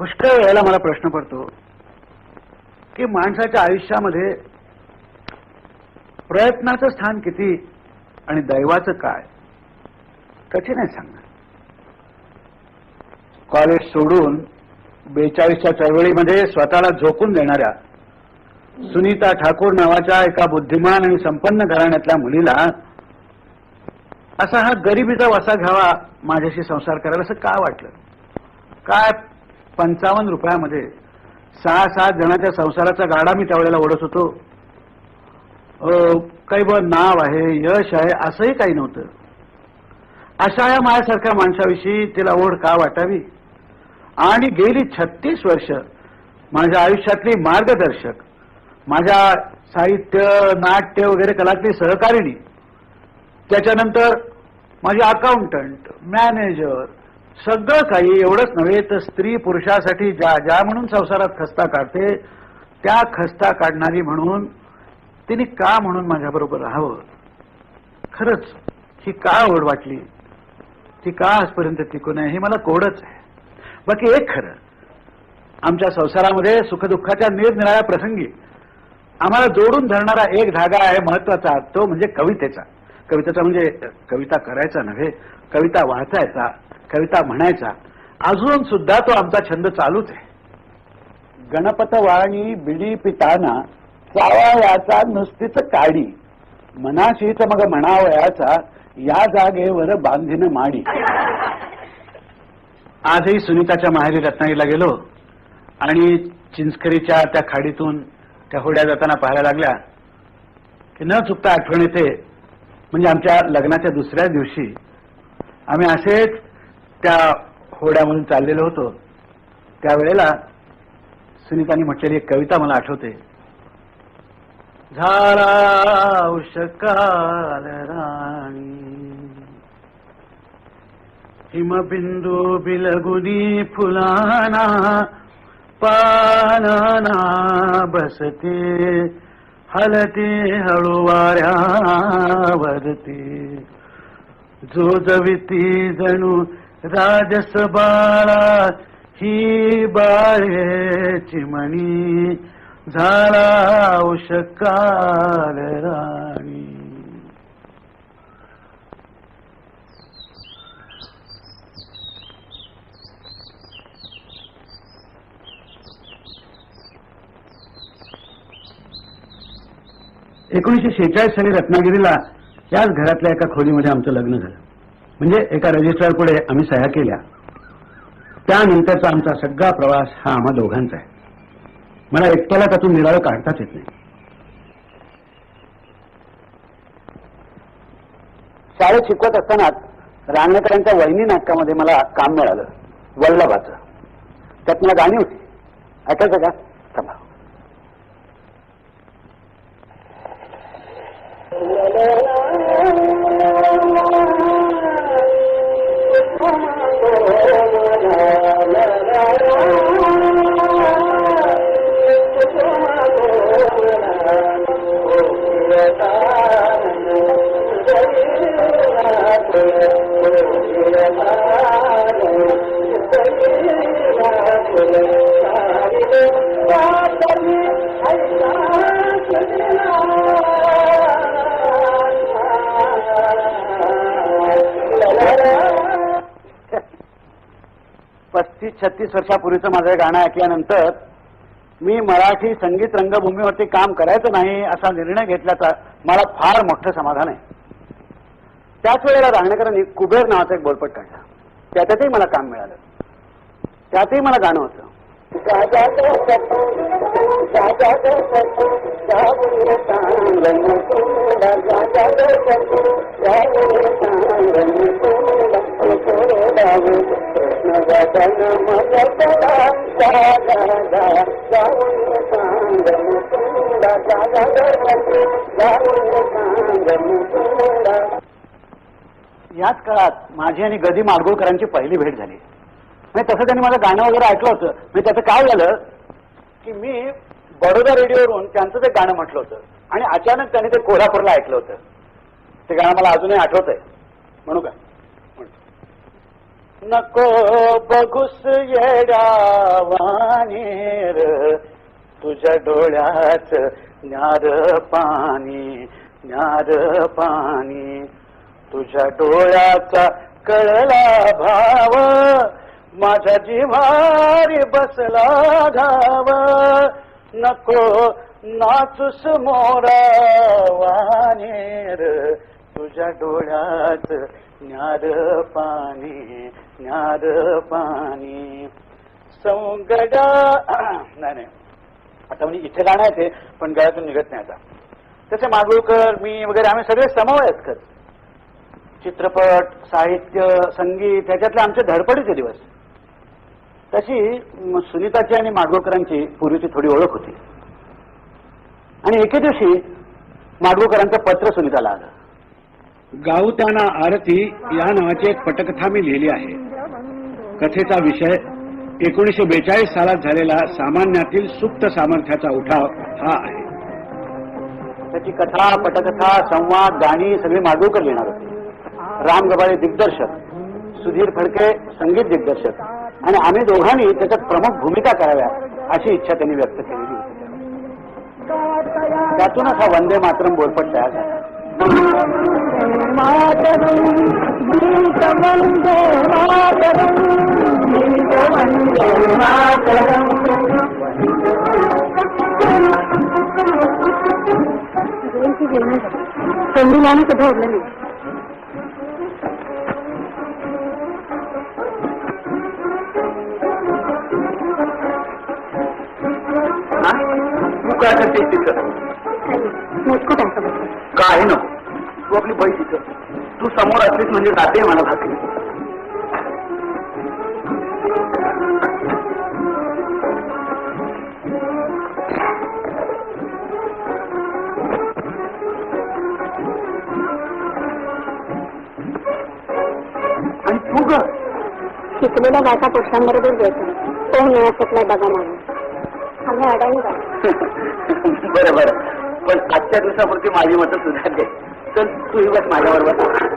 पुष्कळ वेळेला मला प्रश्न पडतो की माणसाच्या आयुष्यामध्ये प्रयत्नाचं स्थान किती आणि दैवाचं काय? कठीण आहे सांगणार? कॉलेज सोडून बेचाळीसच्या चळवळीमध्ये स्वतःला झोकून देणाऱ्या सुनीता ठाकूर नावाच्या एका बुद्धिमान आणि संपन्न घराण्यातल्या मुलीला असा हा गरिबीचा वसा घ्यावा माझ्याशी संसार करायला असं का वाटलं? काय पंचावन्न रुपयामध्ये सहा सात जणाच्या संसाराचा गाडा मी त्यावेळेला ओढत होतो. काही ब नाव आहे यश आहे असंही काही नव्हतं. अशा या माझ्यासारख्या माणसाविषयी तिला ओढ का वाटावी? आणि गेली छत्तीस वर्ष माझ्या आयुष्यातली मार्गदर्शक माझ्या साहित्य नाट्य वगैरे कलातली सहकारिणी त्याच्यानंतर माझी अकाउंटंट मॅनेजर सगळं काही एवढंच नव्हे तर स्त्री पुरुषासाठी ज्या ज्या म्हणून संसारात खस्ता काढते त्या खस्ता काढणारी म्हणून तिने का म्हणून माझ्याबरोबर राहावं? खरंच ही का ओढ वाटली? ती का आजपर्यंत टिकून आहे हे मला कोडच आहे. बाकी एक खरं आमच्या संसारामध्ये सुखदुःखाच्या निरनिराळ्या प्रसंगी आम्हाला जोडून धरणारा एक धागा आहे महत्त्वाचा तो म्हणजे कवितेचा. कवितेचा म्हणजे कविता करायचा नव्हे कविता वाचायचा. कविता म्हणायचा अजून सुद्धा तो आमचा छंद चालूच आहे. गणपत वाणी बिडी पिताना चावायाचा नुसतीच काडी मनाशीच मग म्हणावयाचा या जागेवर बांधीन माडी. आजही सुनीताच्या माहेरी रत्नागिरीला गेलो आणि चिंचकरीच्या त्या खाडीतून त्या होड्या जाताना पाहायला लागल्या की न चुकता आठवण येते म्हणजे आमच्या लग्नाच्या दुसऱ्या दिवशी आम्ही असेच त्या होड्यामधून चाललेलो होतो. त्यावेळेला सुनीताने म्हटलेली एक कविता मला आठवते. झाला उषकाल राणी. हिमबिंदू बिलगुनी फुलाना पानाना बसते. हलते हळूवाऱ्यावरती जो जविती जणू राजस बाळा ही बाळेची चिमणी झाला औषकाल राणी. एकोणीसशे शेहेचाळीस साली रत्नागिरीला याच घरातल्या एका खोलीमध्ये आमचं लग्न झालं. म्हणजे एका रजिस्ट्रार पुढे आम्ही सह्या केल्या. त्यानंतरचा आमचा सगळा प्रवास हा आम्हा दोघांचा आहे. मला एकट्याला त्यातून निराळं काढताच येत नाही. शाळेत शिकवत असताना रांगणेकरांच्या वहिनी नाटकामध्ये मला काम मिळालं. वल्लभाचं. त्यात मला गाणी होती. ऐकायचं का? छत्तीस वर्षापूर्वीचं माझं गाणं ऐकल्यानंतर मी मराठी संगीत रंगभूमीवरती काम करायचं नाही असा निर्णय घेतल्याचा मला फार मोठं समाधान आहे. त्याच वेळेला रांगणेकरांनी कुबेर नावाचा एक बोलपट काढला. त्याच्यातही मला काम मिळालं. त्यातही मला गाणं होतं. याच काळात माझी आणि गदी माडगुळकरांची पहिली भेट झाली. म्हणजे तसं त्यांनी माझं गाणं वगैरे ऐकलं होतं. म्हणजे त्याचं काय झालं? की मी बडोदा रेडिओवरून त्यांचं ते गाणं म्हटलं होतं. आणि अचानक त्यांनी ते कोल्हापूरला ऐकलं होतं. ते गाणं मला अजूनही आठवत आहे म्हणू का? नको बघुस येडावानेर तुझ्या डोळ्यात न्यार पाणी ज्ञार पाणी. तुझ्या डोळ्याचा कळला भाव माझ्या जिवारी बसला घाव. नको नाचूस मोरा वानेर तुझ्या डोळ्यात ज्ञार पाणी ज्ञार पाणी. सौंगडा नाही नाही. आता म्हणजे इथे गाणं आहे ते पण गळ्यातून निघत नाही आता. तसे माडगुळकर मी वगैरे आम्ही सगळे समवयस्क कर चित्रपट साहित्य संगीत ह्याच्यातले आमचे धडपडीचे दिवस. तशी सुनीताची आणि माडगुळकरांची पूर्वीची थोडी ओळख होती. आणि एके दिवशी माडगुळकरांचं पत्र सुनीताला आलं. गावताना आरती या नावाची एक पटकथा मी लिहिली आहे. कथेचा विषय एकोणीसशे बेचाळीस सालात झालेला सामान्यातील सुप्त सामर्थ्याचा उठाव हा आहे. त्याची कथा पटकथा संवाद गाणी सगळी माडगुळकर लिहिणार होते. राम गबाळे दिग्दर्शक सुधीर फडके संगीत दिग्दर्शक आणि आम्ही दोघांनी त्याच्यात प्रमुख भूमिका कराव्या अशी इच्छा त्यांनी व्यक्त केलेली होती. त्यातूनच हा वंदे मातरम बोलपट तयार झाला. संधीलाने कधी ओढलं नाही हा? तू काय करते तिथं मोजको टाका बघ काय नको बाई तिथं. तू समोर असलीस म्हणजे जाते मला भाकरी आणि तू ग? शिकलेल्या बायका पुरुषांबरोबर घ्यायचं तो मिळत डबा मागून आम्ही अडाणी का बरं बरं. पण आजच्या दिवसापुरती माझी मतं सुधारते तर तूही बस माझ्याबरोबर.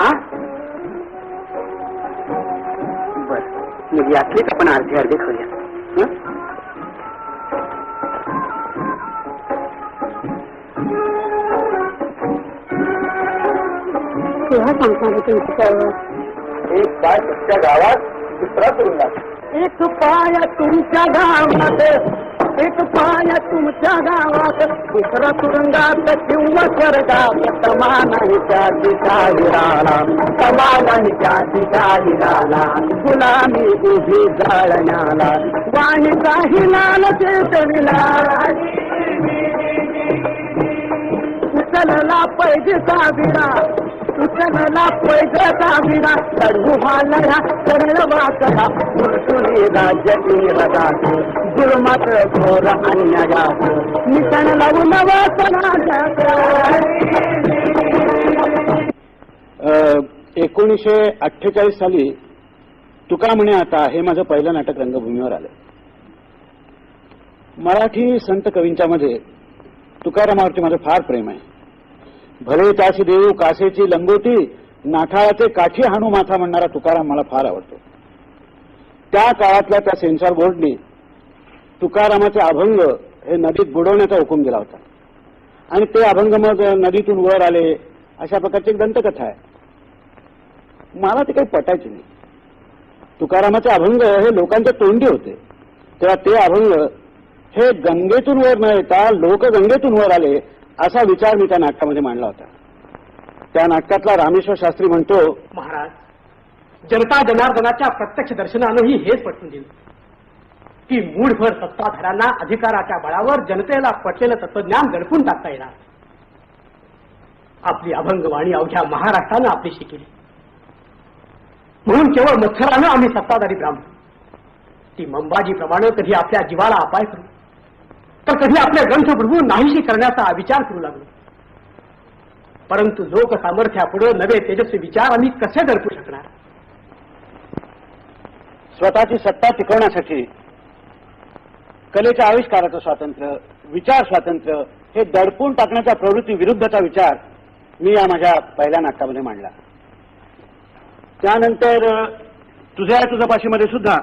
हा? बर. मग यातलीच आपण अर्धे अर्धे खाऊया हं? केव्हा सांगणार तुमची चळवळ एक पाय तुमच्या गावात दुसरा तुरुंगात एक पाय तुमच्या गावात. एक पाया तुमच्या गावात दुसरा तुरुंगात किंवा स्वर्गात. समानाही त्या दिशाहिराला समानाही त्या दिशाहिराला गुलामी उभी जाळण्याला वाणी काही लाल चेतविला उचलला पैसे विडा उचलला पैजेचा विरा चढू लढा चढ वाकडा मृत्यूने राज्य रगात जुलमात घोर अन्यायात निकण लावून एकोणीसशे अठ्ठेचाळीस साली तुका म्हणे आता हे माझं पहिलं नाटक रंगभूमीवर आलं मराठी संत कवींच्या मध्ये तुकारामावरती माझं फार प्रेम आहे. भले त्याची देऊ कासेची लंगोटी नाठाळाचे काठी हाणू माथा म्हणणारा तुकाराम मला फार आवडतो. त्या काळातल्या त्या सेन्सॉर बोर्डने तुकारामाचे अभंग हे नदीत बुडवण्याचा हुकूम दिला होता. आणि ते अभंग मग नदीतून वर आले अशा प्रकारची एक दंतकथा आहे. मला ते काही पटायचे नाही. तुकारामाचे अभंग हे लोकांच्या तोंडी होते. तेव्हा ते अभंग हे गंगेतून वर न येता लोकगंगेतून वर आले असा विचार मी त्या नाटकामध्ये मांडला होता. त्या नाटकातला रामेश्वर शास्त्री म्हणतो महाराज जनता जनार्दनाच्या प्रत्यक्ष दर्शनानंही हेच पटवून दिलं. की मूळभर सत्ताधाऱ्यांना अधिकाराच्या बळावर जनतेला पटलेलं तत्वज्ञान दडपून टाकता येणार. आपली अभंगवाणी अवघ्या महाराष्ट्रानं आपली शिकली म्हणून केवळ मच्छरानं आम्ही सत्ताधारी ब्राह्मण. ती मंबाजीप्रमाणे कधी आपल्या जीवाला अपाय करू. तर कधी आपले ग्रंथ प्रभू नाहीशी करण्याचा विचार करू लागलो. परंतु लोक सामर्थ्यापुढे नवे तेजस्वी विचार आम्ही कसे दडपू शकणार? स्वतःची सत्ता टिकवण्यासाठी कलेच्या आविष्काराचं स्वातंत्र्य विचार स्वातंत्र्य हे दडपून टाकण्याच्या प्रवृत्ती विरुद्धचा विचार मी या माझ्या पहिल्या नाटकामध्ये मांडला. त्यानंतर तुझ्या तुझ्या पाशीमध्ये सुद्धा